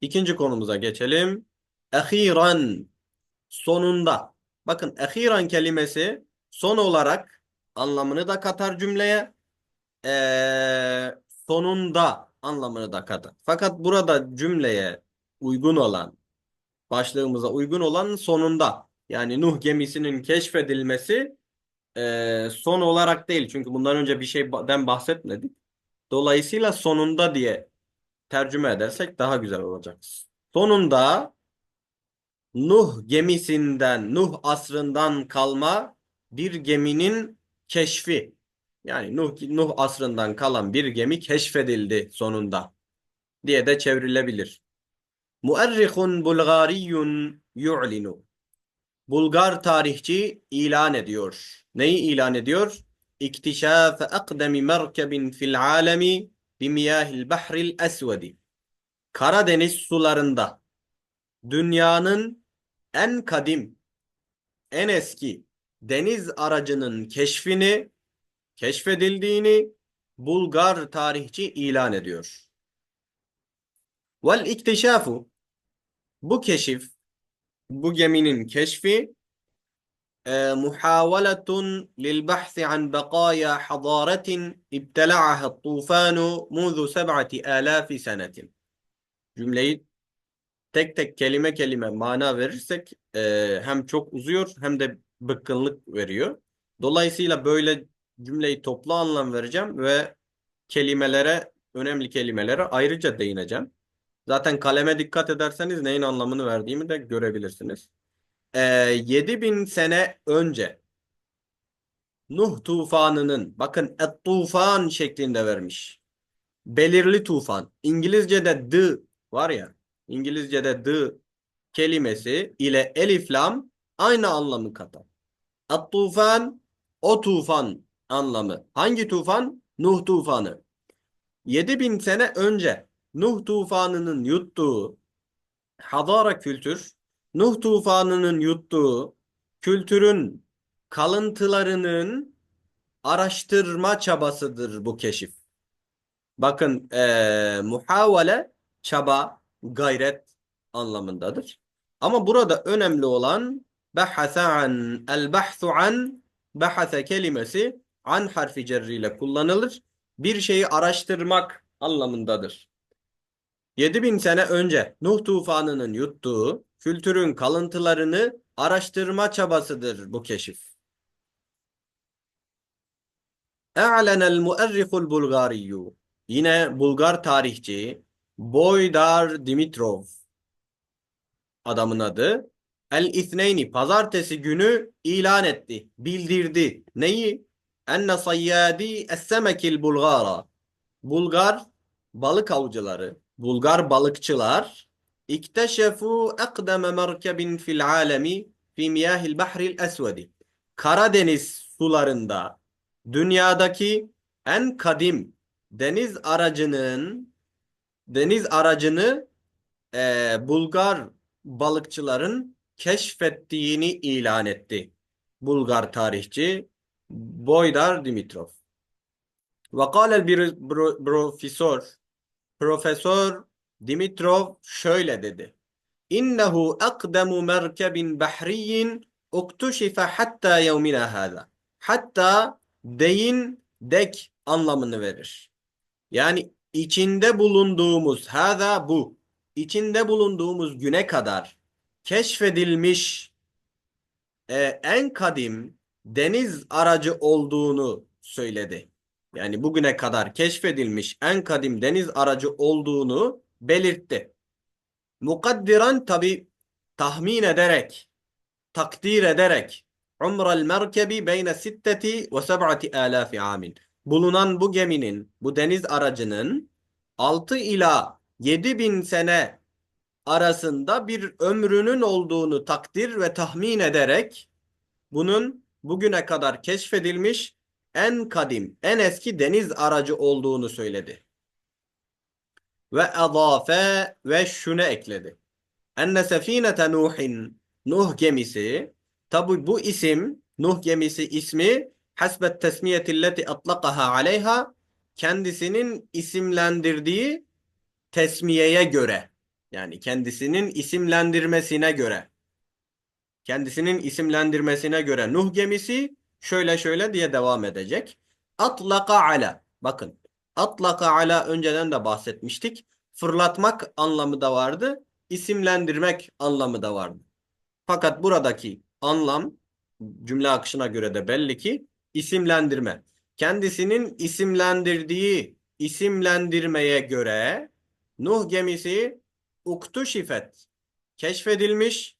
İkinci konumuza geçelim. Ehiran sonunda. Bakın ehiran kelimesi son olarak anlamını da katar cümleye. Ee, sonunda anlamını da katar. Fakat burada cümleye uygun olan, başlığımıza uygun olan sonunda. Yani Nuh gemisinin keşfedilmesi ee, son olarak değil. Çünkü bundan önce bir şeyden bahsetmedik. Dolayısıyla sonunda diye tercüme edersek daha güzel olacak. Sonunda Nuh gemisinden, Nuh asrından kalma bir geminin keşfi. Yani Nuh, Nuh asrından kalan bir gemi keşfedildi sonunda diye de çevrilebilir. Muerrihun Bulgariyun yu'linu. Bulgar tarihçi ilan ediyor. Neyi ilan ediyor? İktişafe akdemi merkebin fil alemi bimiyahil bahril esvedi. Karadeniz sularında dünyanın en kadim, en eski deniz aracının keşfini, keşfedildiğini Bulgar tarihçi ilan ediyor. Vel iktişafu bu keşif, bu geminin keşfi lil bahsi an bakaya hadaretin ibtela'aha tufanu munzu seb'ati alafi senetin. Cümleyi tek tek kelime kelime mana verirsek e, hem çok uzuyor hem de bıkkınlık veriyor. Dolayısıyla böyle cümleyi toplu anlam vereceğim ve kelimelere, önemli kelimelere ayrıca değineceğim. Zaten kaleme dikkat ederseniz neyin anlamını verdiğimi de görebilirsiniz. E, 7000 sene önce Nuh tufanının bakın et tufan şeklinde vermiş. Belirli tufan. İngilizce'de the var ya İngilizce'de the kelimesi ile elif lam aynı anlamı katar. At tufan o tufan anlamı. Hangi tufan? Nuh tufanı. 7000 sene önce Nuh tufanının yuttuğu hadara kültür, Nuh tufanının yuttuğu kültürün kalıntılarının araştırma çabasıdır bu keşif. Bakın eee muhavele çaba, gayret anlamındadır. Ama burada önemli olan bahase an, el bahsu an, bahase kelimesi an harfi cerriyle kullanılır. Bir şeyi araştırmak anlamındadır. 7000 sene önce Nuh tufanının yuttuğu kültürün kalıntılarını araştırma çabasıdır bu keşif. E'lenel muerrihul bulgariyyu. Yine Bulgar tarihçi Boydar Dimitrov adamın adı. El İthneyni pazartesi günü ilan etti, bildirdi. Neyi? Enne sayyadi es-semekil bulgara. Bulgar balık avcıları, Bulgar balıkçılar ikteşefu ekdeme merkebin fil alemi fi miyahil bahril esvedi. Karadeniz sularında dünyadaki en kadim deniz aracının deniz aracını e, Bulgar balıkçıların keşfettiğini ilan etti. Bulgar tarihçi Boydar Dimitrov. Ve kâlel bir profesör Profesör Dimitrov şöyle dedi. İnnehu akdemu merkebin bahriyin uktuşife hatta yevmina hâzâ. Hatta deyin dek anlamını verir. Yani içinde bulunduğumuz hâzâ bu. içinde bulunduğumuz güne kadar keşfedilmiş e, en kadim deniz aracı olduğunu söyledi. Yani bugüne kadar keşfedilmiş en kadim deniz aracı olduğunu belirtti. Mukaddiran tabi tahmin ederek, takdir ederek umrel merkebi beyne sitteti ve seb'ati alafi amin. Bulunan bu geminin, bu deniz aracının 6 ila 7 bin sene arasında bir ömrünün olduğunu takdir ve tahmin ederek bunun bugüne kadar keşfedilmiş en kadim, en eski deniz aracı olduğunu söyledi. Ve edafe ve şunu ekledi. Enne sefinete Nuhin, Nuh gemisi, tabi bu isim, Nuh gemisi ismi, hasbet tesmiyetilleti atlakaha aleyha, kendisinin isimlendirdiği tesmiyeye göre. Yani kendisinin isimlendirmesine göre. Kendisinin isimlendirmesine göre Nuh gemisi şöyle şöyle diye devam edecek. Atlaka ala. Bakın. Atlaka ala önceden de bahsetmiştik. Fırlatmak anlamı da vardı. isimlendirmek anlamı da vardı. Fakat buradaki anlam cümle akışına göre de belli ki isimlendirme. Kendisinin isimlendirdiği isimlendirmeye göre Nuh gemisi uktuşifet keşfedilmiş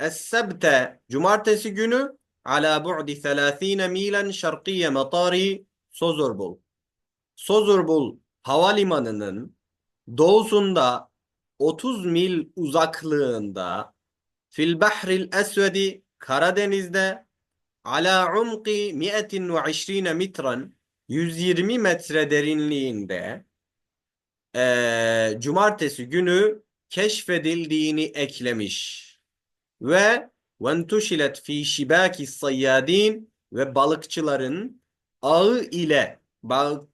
Es-sebte cumartesi günü ala bu'di 30 milen şarkiye matari Sozurbul. Sozurbul havalimanının doğusunda 30 mil uzaklığında fil bahril esvedi Karadeniz'de ala umqi 120 metren 120 metre derinliğinde eee, cumartesi günü keşfedildiğini eklemiş. Ve ventuşilet fi şibaki sayyadin ve balıkçıların ağı ile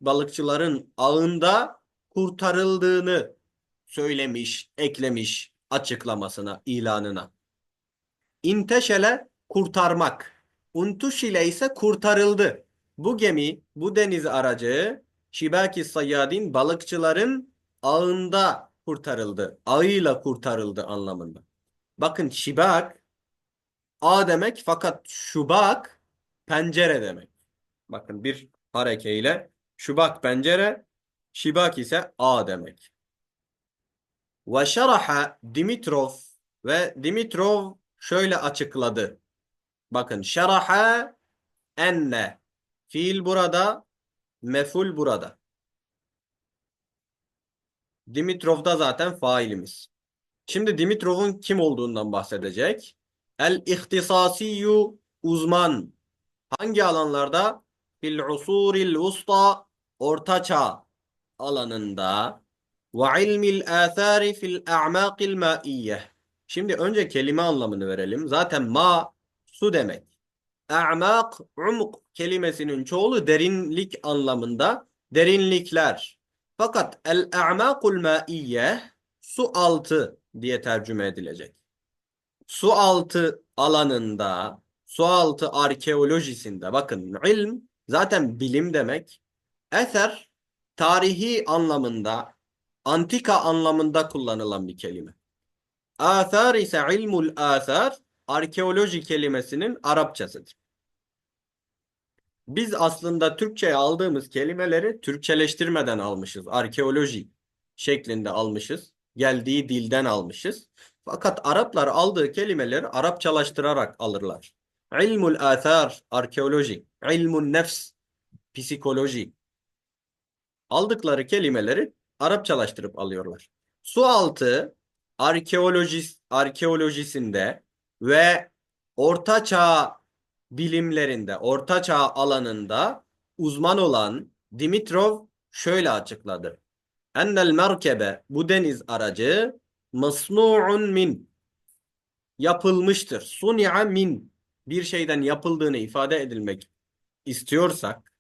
balıkçıların ağında kurtarıldığını söylemiş, eklemiş açıklamasına, ilanına. İnteşele kurtarmak. Untuşile ise kurtarıldı. Bu gemi, bu deniz aracı Şibaki Sayyadin balıkçıların ağında kurtarıldı. Ağıyla kurtarıldı anlamında. Bakın şibak ağ demek fakat şubak pencere demek. Bakın bir harekeyle şubak pencere, şibak ise ağ demek. Ve şeraha Dimitrov ve Dimitrov şöyle açıkladı. Bakın şeraha enne fiil burada meful burada. Dimitrov da zaten failimiz. Şimdi Dimitrov'un kim olduğundan bahsedecek. El-ihtisasiyyu uzman. Hangi alanlarda? Fil usuril vusta ortaçağ alanında ve ilmil athari fil a'maqil ma'iyyeh. Şimdi önce kelime anlamını verelim. Zaten ma su demek. A'mak, umuk kelimesinin çoğulu derinlik anlamında. Derinlikler. Fakat el-a'makul ma'iyyeh su altı diye tercüme edilecek. Su altı alanında, su altı arkeolojisinde bakın ilm zaten bilim demek. Eser tarihi anlamında, antika anlamında kullanılan bir kelime. Athar ise ilmul athar arkeoloji kelimesinin Arapçasıdır. Biz aslında Türkçe'ye aldığımız kelimeleri Türkçeleştirmeden almışız. Arkeoloji şeklinde almışız. Geldiği dilden almışız. Fakat Araplar aldığı kelimeleri Arapçalaştırarak alırlar. İlmul athar arkeoloji, ilmun nefs psikoloji. Aldıkları kelimeleri Arapçalaştırıp alıyorlar. Su altı arkeoloji arkeolojisinde ve Orta Çağ bilimlerinde, Orta Çağ alanında uzman olan Dimitrov şöyle açıkladı. Ennel merkebe bu deniz aracı masnu'un min yapılmıştır. Suni'a min bir şeyden yapıldığını ifade edilmek istiyorsak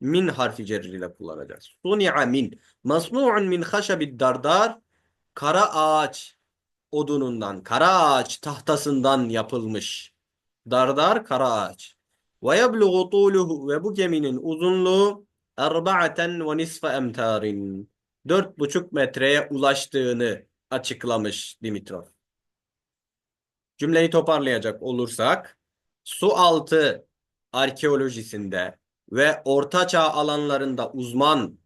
min harfi cerriyle kullanacağız. Suni'a min masnu'un min haşabid dardar kara ağaç odunundan, kara ağaç tahtasından yapılmış. Dardar kara ağaç. Ve yebluğu tuluhu ve bu geminin uzunluğu erba'aten ve nisfe emtarin. Dört buçuk metreye ulaştığını açıklamış Dimitrov. Cümleyi toparlayacak olursak, su altı arkeolojisinde ve ortaçağ alanlarında uzman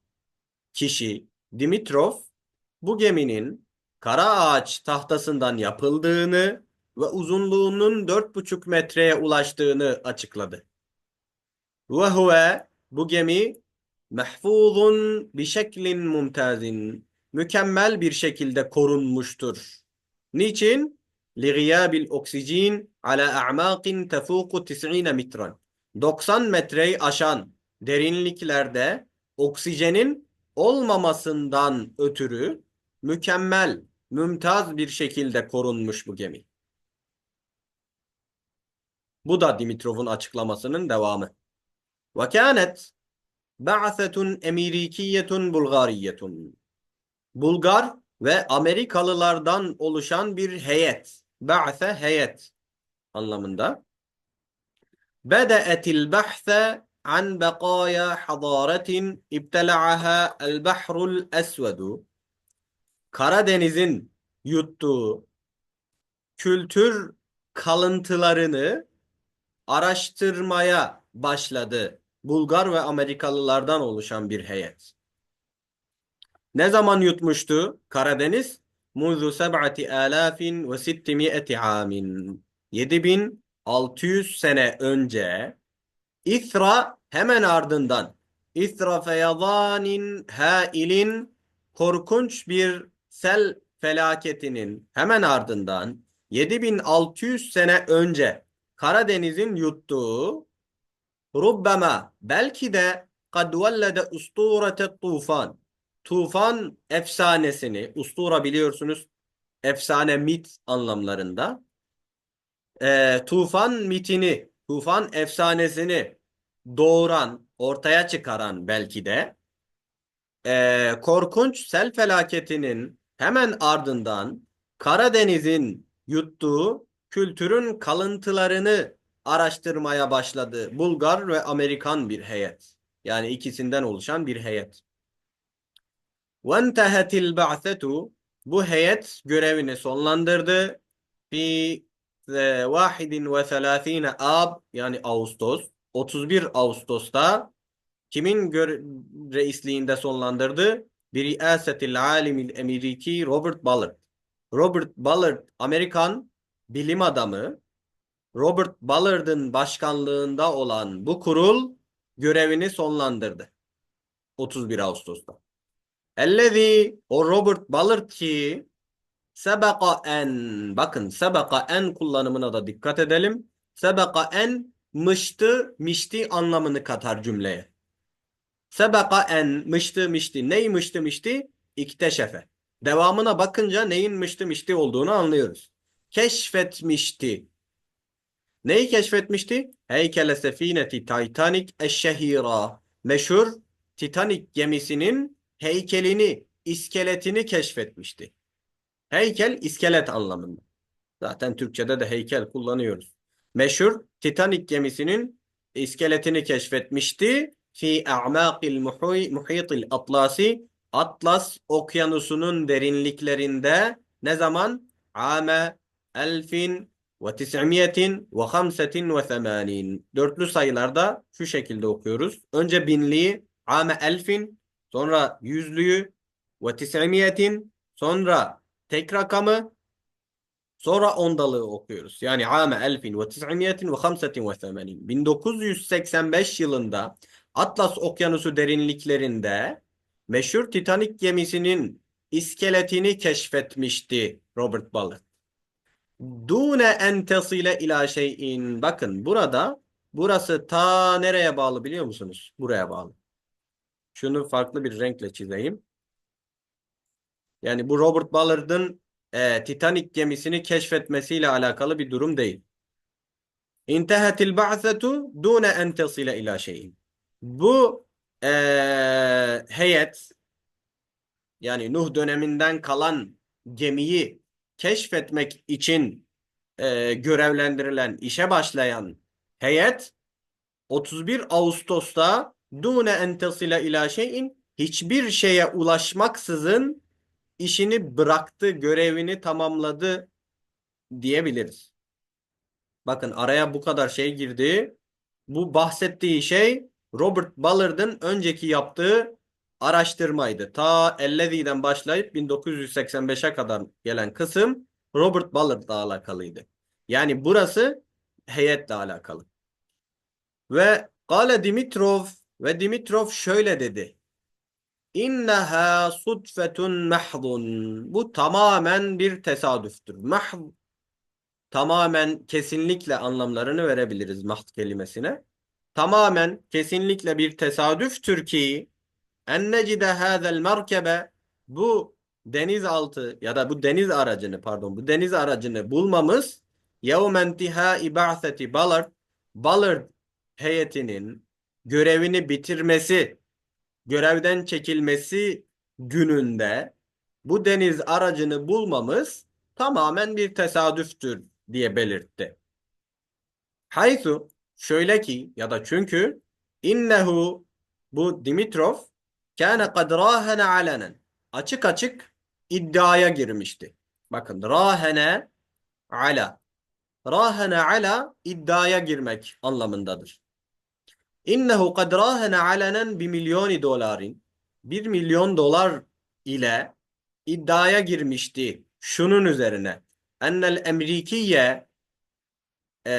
kişi Dimitrov, bu geminin kara ağaç tahtasından yapıldığını ve uzunluğunun dört buçuk metreye ulaştığını açıkladı. Ve huve bu gemi mahfuzun bi şeklin mumtazin mükemmel bir şekilde korunmuştur. Niçin? لِغِيَابِ الْاُكْسِجِينَ عَلَى أَعْمَاقٍ تَفُوقُ 90 metren. 90 metreyi aşan derinliklerde oksijenin olmamasından ötürü mükemmel, mümtaz bir şekilde korunmuş bu gemi. Bu da Dimitrov'un açıklamasının devamı. وَكَانَتْ بَعْثَةٌ اَمِرِيكِيَّةٌ بُلْغَارِيَّةٌ Bulgar ve Amerikalılardan oluşan bir heyet. Ba'se heyet anlamında. Bede'etil bahse an bekaya hadaratin ibtela'aha el bahrul esvedu. Karadeniz'in yuttuğu kültür kalıntılarını araştırmaya başladı. Bulgar ve Amerikalılardan oluşan bir heyet. Ne zaman yutmuştu Karadeniz? Munzu seb'ati alafin ve sittimi'eti amin. 7600 sene önce İthra hemen ardından İthra feyadanin hailin korkunç bir sel felaketinin hemen ardından 7600 sene önce Karadeniz'in yuttuğu rubbema belki de kad vellede usturete tufan tufan efsanesini ustura biliyorsunuz efsane mit anlamlarında Ee, tufan mitini tufan efsanesini doğuran ortaya çıkaran belki de ee, korkunç sel felaketinin hemen ardından Karadeniz'in yuttuğu kültürün kalıntılarını araştırmaya başladı. Bulgar ve Amerikan bir heyet. Yani ikisinden oluşan bir heyet. وَانْتَهَتِ الْبَعْثَةُ Bu heyet görevini sonlandırdı. Fi e, 31 Ab yani Ağustos 31 Ağustos'ta kimin reisliğinde sonlandırdı? Bir riasetil alimil Ameriki Robert Ballard. Robert Ballard Amerikan bilim adamı Robert Ballard'ın başkanlığında olan bu kurul görevini sonlandırdı. 31 Ağustos'ta. Ellezî o Robert Ballard ki sebeka en bakın sebeka en kullanımına da dikkat edelim. Sebeka en mıştı mişti anlamını katar cümleye. Sebeka en mıştı mişti. Ney mıştı mişti? İkteşefe. Devamına bakınca neyin mıştı mişti olduğunu anlıyoruz. Keşfetmişti. Neyi keşfetmişti? Heykele sefineti Titanic eşşehira. Meşhur Titanic gemisinin heykelini, iskeletini keşfetmişti. Heykel, iskelet anlamında. Zaten Türkçe'de de heykel kullanıyoruz. Meşhur Titanic gemisinin iskeletini keşfetmişti. Fi a'maqil muhitil atlasi Atlas okyanusunun derinliklerinde ne zaman? Ame elfin ve tis'imiyetin ve hamsetin ve themanin. Dörtlü sayılarda şu şekilde okuyoruz. Önce binliği ame elfin, sonra yüzlüğü ve tis'imiyetin, sonra tek rakamı, sonra ondalığı okuyoruz. Yani ame elfin ve tis'imiyetin ve hamsetin ve themanin. 1985 yılında Atlas okyanusu derinliklerinde meşhur Titanic gemisinin iskeletini keşfetmişti Robert Ballard. Dune en tesile ila şeyin. Bakın burada burası ta nereye bağlı biliyor musunuz? Buraya bağlı. Şunu farklı bir renkle çizeyim. Yani bu Robert Ballard'ın e, Titanic gemisini keşfetmesiyle alakalı bir durum değil. İntehetil ba'setu dune en tesile ila şeyin. Bu e, heyet yani Nuh döneminden kalan gemiyi keşfetmek için e, görevlendirilen, işe başlayan heyet 31 Ağustos'ta dune en tesile ila şeyin hiçbir şeye ulaşmaksızın işini bıraktı, görevini tamamladı diyebiliriz. Bakın araya bu kadar şey girdi. Bu bahsettiği şey Robert Ballard'ın önceki yaptığı araştırmaydı. Ta Ellezi'den başlayıp 1985'e kadar gelen kısım Robert Ballard'la alakalıydı. Yani burası heyetle alakalı. Ve Gale Dimitrov ve Dimitrov şöyle dedi. İnneha sudfetun mahdun. Bu tamamen bir tesadüftür. Mahd tamamen kesinlikle anlamlarını verebiliriz mahd kelimesine. Tamamen kesinlikle bir tesadüftür ki en necide hâzel merkebe bu denizaltı ya da bu deniz aracını pardon bu deniz aracını bulmamız yevmen tihâi ba'seti Ballard Ballard heyetinin görevini bitirmesi görevden çekilmesi gününde bu deniz aracını bulmamız tamamen bir tesadüftür diye belirtti. Haythu şöyle ki ya da çünkü innehu bu Dimitrov kâne kad râhene alenen açık açık iddiaya girmişti. Bakın rahene ala. Rahene ala iddiaya girmek anlamındadır. İnnehu kad rahene alenen bir milyoni dolarin. Bir milyon dolar ile iddiaya girmişti. Şunun üzerine. Ennel emrikiye eee,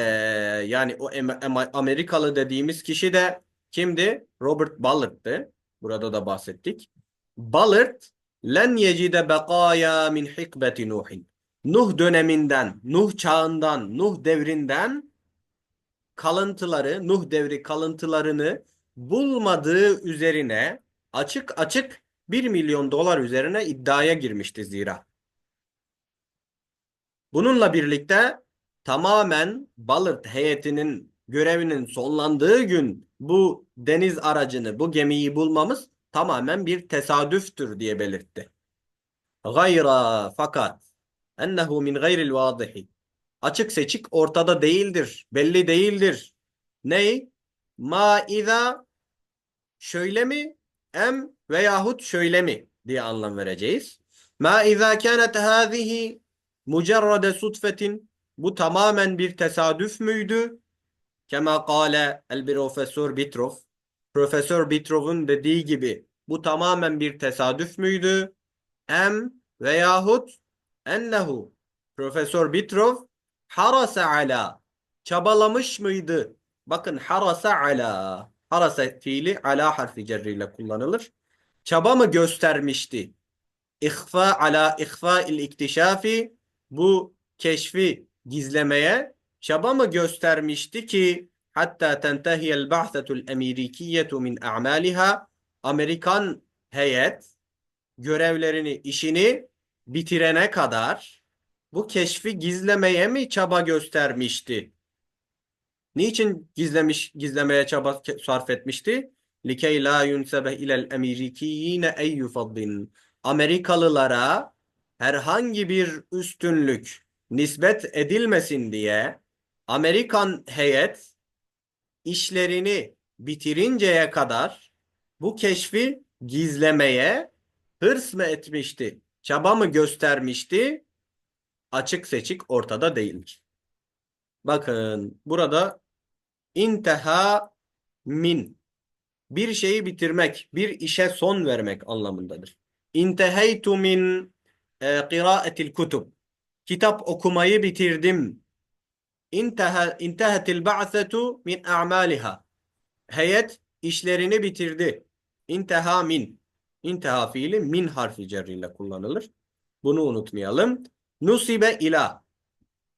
yani o Em- Em- Amerikalı dediğimiz kişi de kimdi? Robert Ballard'tı. Burada da bahsettik. Ballard len yecide bekaya min hikbeti Nuhin. Nuh döneminden, Nuh çağından, Nuh devrinden kalıntıları, Nuh devri kalıntılarını bulmadığı üzerine açık açık 1 milyon dolar üzerine iddiaya girmişti zira. Bununla birlikte tamamen Ballard heyetinin görevinin sonlandığı gün bu deniz aracını, bu gemiyi bulmamız tamamen bir tesadüftür diye belirtti. Gayra fakat ennehu min gayril vadihi. Açık seçik ortada değildir, belli değildir. Ney? Ma iza şöyle mi? Em veyahut şöyle mi diye anlam vereceğiz. Ma iza kanet hazihi mucerrade sutfetin bu tamamen bir tesadüf müydü? Kema kâle el profesör Bitrov. Profesör Bitrov'un dediği gibi bu tamamen bir tesadüf müydü? Em veyahut ennehu Profesör Bitrov harasa ala çabalamış mıydı? Bakın harasa ala harasa fiili ala harfi cerriyle kullanılır. Çaba mı göstermişti? İhfa ala ihfa il iktişafi bu keşfi gizlemeye çaba mı göstermişti ki hatta tentehiyel ba'setul emirikiyyetu min a'maliha Amerikan heyet görevlerini, işini bitirene kadar bu keşfi gizlemeye mi çaba göstermişti? Niçin gizlemiş, gizlemeye çaba sarf etmişti? Likey la yunsebe ilel emirikiyine eyyü faddin. Amerikalılara herhangi bir üstünlük nispet edilmesin diye Amerikan heyet işlerini bitirinceye kadar bu keşfi gizlemeye hırs mı etmişti? Çaba mı göstermişti? Açık seçik ortada değildir. Bakın burada inteha min bir şeyi bitirmek, bir işe son vermek anlamındadır. İnteheytu min e, kıraatil kutub. Kitap okumayı bitirdim. İnteha, intehetil ba'setu min a'maliha. Heyet işlerini bitirdi. İnteha min. İnteha fiili min harfi cerriyle kullanılır. Bunu unutmayalım. Nusibe ila.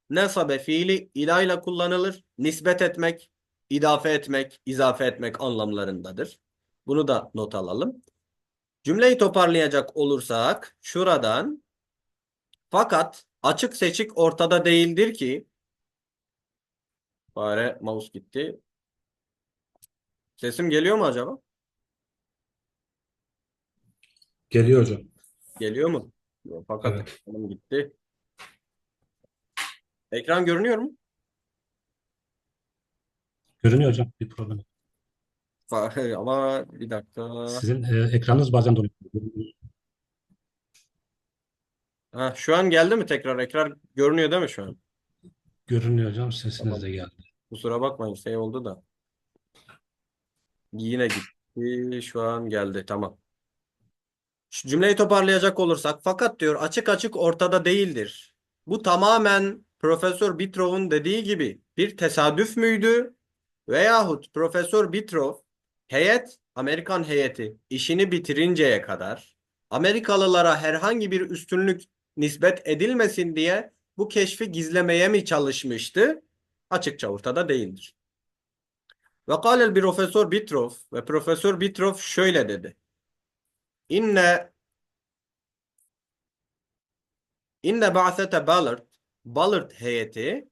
Nesabe fiili ila ile kullanılır. Nisbet etmek, idafe etmek, izafe etmek anlamlarındadır. Bunu da not alalım. Cümleyi toparlayacak olursak şuradan fakat açık seçik ortada değildir ki Fare mouse gitti. Sesim geliyor mu acaba? Geliyor hocam. Geliyor mu? Fakat Evet. gitti. Ekran görünüyor mu? Görünüyor hocam. Bir problem. yok. Ama bir dakika. Sizin e, ekranınız bazen donuyor. Ha, şu an geldi mi tekrar? Ekran görünüyor değil mi şu an? Görünüyor hocam. Sesiniz de geldi. Kusura bakmayın şey oldu da. Yine gitti. Şu an geldi. Tamam. Şu cümleyi toparlayacak olursak fakat diyor açık açık ortada değildir. Bu tamamen Profesör Bitrov'un dediği gibi bir tesadüf müydü? Veyahut Profesör Bitrov heyet, Amerikan heyeti işini bitirinceye kadar Amerikalılara herhangi bir üstünlük nispet edilmesin diye bu keşfi gizlemeye mi çalışmıştı? Açıkça ortada değildir. Ve kâlel Profesör Bitrov ve Profesör Bitrov şöyle dedi. İnne inne ba'sete Ballard Ballard heyeti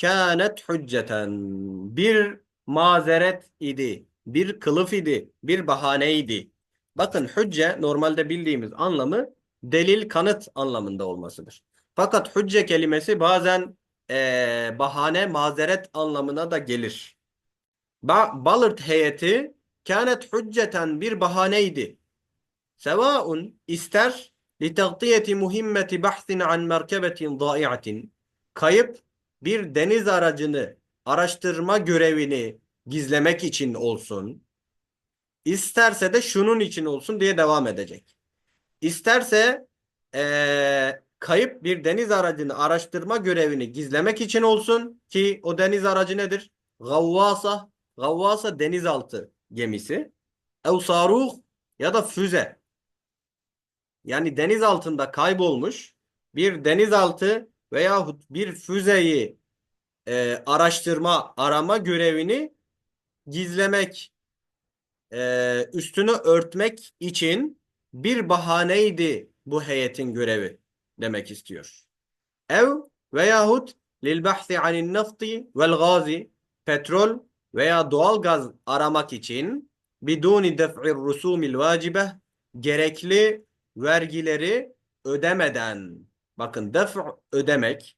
kânet hücceten bir mazeret idi. Bir kılıf idi. Bir bahaneydi. Bakın hücce normalde bildiğimiz anlamı delil, kanıt anlamında olmasıdır. Fakat hücce kelimesi bazen eee, bahane, mazeret anlamına da gelir. Ba Ballard heyeti kânet hücceten bir bahaneydi. Sevaun ister litagtiyeti muhimmeti bahsin an merkebetin zai'atin kayıp bir deniz aracını araştırma görevini gizlemek için olsun. İsterse de şunun için olsun diye devam edecek. İsterse eee, kayıp bir deniz aracını araştırma görevini gizlemek için olsun ki o deniz aracı nedir? Gavvasa, gavvasa denizaltı gemisi. Ev saruh ya da füze. Yani deniz altında kaybolmuş bir denizaltı veyahut bir füzeyi e, araştırma, arama görevini gizlemek, e, üstünü örtmek için bir bahaneydi bu heyetin görevi demek istiyor. Ev veyahut lil bahsi anin nafti vel gazi petrol veya doğal gaz aramak için biduni def'ir rusumil vacibe gerekli vergileri ödemeden bakın def' ödemek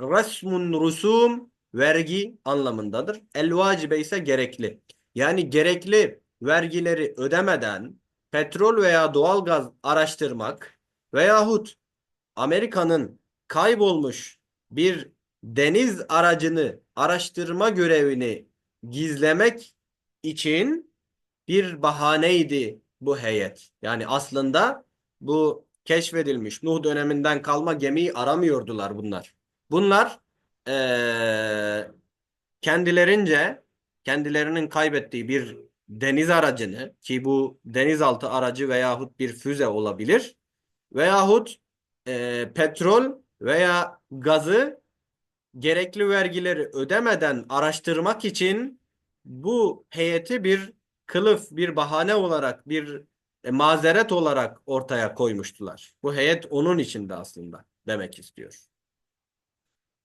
resmun rusum vergi anlamındadır. El vacibe ise gerekli. Yani gerekli vergileri ödemeden petrol veya doğalgaz araştırmak veyahut Amerika'nın kaybolmuş bir deniz aracını araştırma görevini gizlemek için bir bahaneydi bu heyet. Yani aslında bu keşfedilmiş Nuh döneminden kalma gemiyi aramıyordular bunlar. Bunlar eee, kendilerince kendilerinin kaybettiği bir deniz aracını ki bu denizaltı aracı veyahut bir füze olabilir veyahut eee, petrol veya gazı gerekli vergileri ödemeden araştırmak için bu heyeti bir kılıf, bir bahane olarak, bir e, mazeret olarak ortaya koymuştular. Bu heyet onun içinde aslında demek istiyor.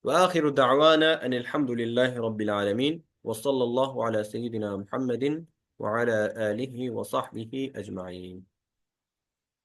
Ve ahiru da'vana enelhamdülillahi rabbil alemin ve sallallahu ala seyyidina Muhammedin ve ala alihi ve sahbihi ecma'in.